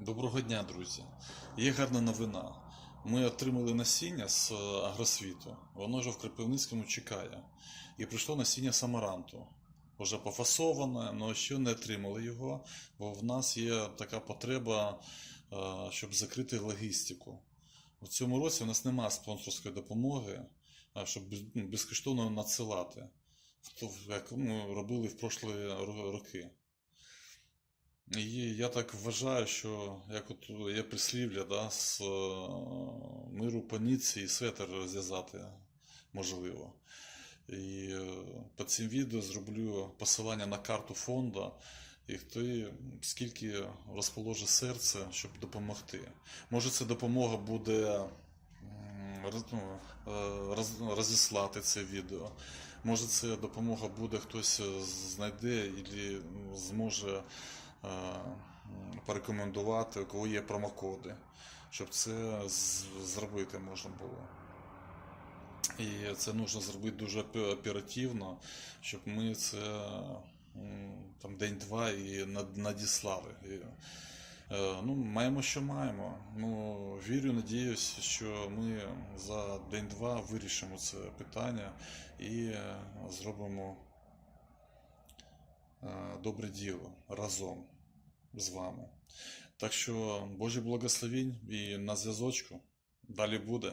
Доброго дня, друзі. Є гарна новина. Ми отримали насіння з е, агросвіту. Воно вже в Кропивницькому чекає. І прийшло насіння самаранту. Вже пофасоване, але ще не отримали його, бо в нас є така потреба, е, щоб закрити логістику. У цьому році у нас немає спонсорської допомоги, щоб ну, безкоштовно надсилати, в як ми робили в прошлі роки. І я так вважаю, що як от є прислів'я, да, з е, миру паніці і светер розв'язати можливо. І під цим відео зроблю посилання на карту фонду, і хто скільки розположить серце, щоб допомогти. Може, ця допомога буде ну, е, роз- розіслати це відео. Може, це допомога буде хтось знайде і зможе порекомендувати, у кого є промокоди, щоб це зробити можна було. І це потрібно зробити дуже оперативно, щоб ми це там день-два і надіслали. І, е, ну, маємо, що маємо. Ну, вірю, надіюсь, що ми за день-два вирішимо це питання і е, зробимо е, добре діло разом з вами. Так що Божі благословінь і на зв'язочку. Далі буде.